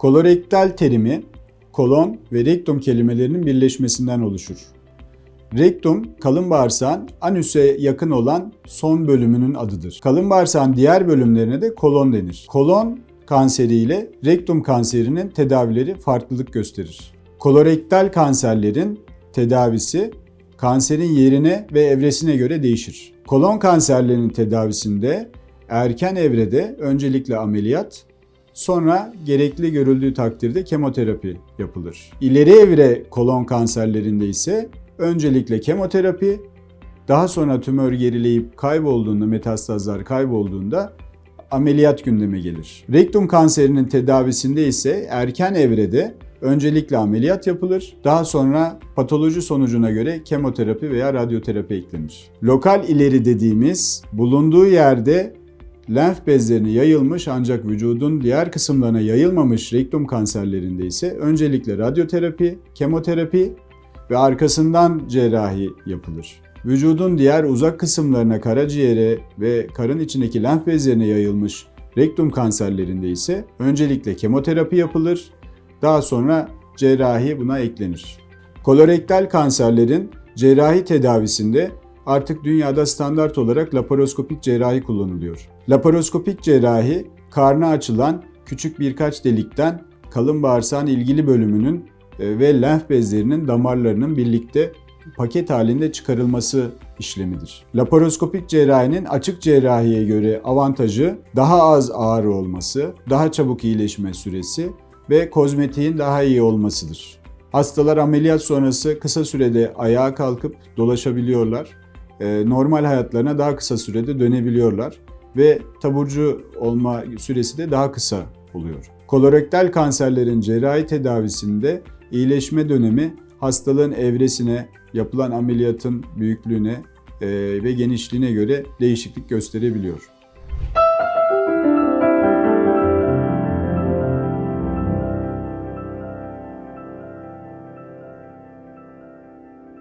Kolorektal terimi kolon ve rektum kelimelerinin birleşmesinden oluşur. Rektum, kalın bağırsağın anüse yakın olan son bölümünün adıdır. Kalın bağırsağın diğer bölümlerine de kolon denir. Kolon kanseri ile rektum kanserinin tedavileri farklılık gösterir. Kolorektal kanserlerin tedavisi kanserin yerine ve evresine göre değişir. Kolon kanserlerinin tedavisinde erken evrede öncelikle ameliyat, sonra gerekli görüldüğü takdirde kemoterapi yapılır. İleri evre kolon kanserlerinde ise öncelikle kemoterapi, daha sonra tümör gerileyip kaybolduğunda, metastazlar kaybolduğunda ameliyat gündeme gelir. Rektum kanserinin tedavisinde ise erken evrede öncelikle ameliyat yapılır. Daha sonra patoloji sonucuna göre kemoterapi veya radyoterapi eklenir. Lokal ileri dediğimiz bulunduğu yerde lenf bezlerine yayılmış ancak vücudun diğer kısımlarına yayılmamış rektum kanserlerinde ise öncelikle radyoterapi, kemoterapi ve arkasından cerrahi yapılır. Vücudun diğer uzak kısımlarına, karaciğere ve karın içindeki lenf bezlerine yayılmış rektum kanserlerinde ise öncelikle kemoterapi yapılır, daha sonra cerrahi buna eklenir. Kolorektal kanserlerin cerrahi tedavisinde artık dünyada standart olarak laparoskopik cerrahi kullanılıyor. Laparoskopik cerrahi karnı açılan küçük birkaç delikten kalın bağırsağın ilgili bölümünün e, ve lenf bezlerinin damarlarının birlikte paket halinde çıkarılması işlemidir. Laparoskopik cerrahinin açık cerrahiye göre avantajı daha az ağrı olması, daha çabuk iyileşme süresi ve kozmetiğin daha iyi olmasıdır. Hastalar ameliyat sonrası kısa sürede ayağa kalkıp dolaşabiliyorlar. Ee, Normal hayatlarına daha kısa sürede dönebiliyorlar ve taburcu olma süresi de daha kısa oluyor. Kolorektal kanserlerin cerrahi tedavisinde iyileşme dönemi hastalığın evresine, yapılan ameliyatın büyüklüğüne e, ve genişliğine göre değişiklik gösterebiliyor.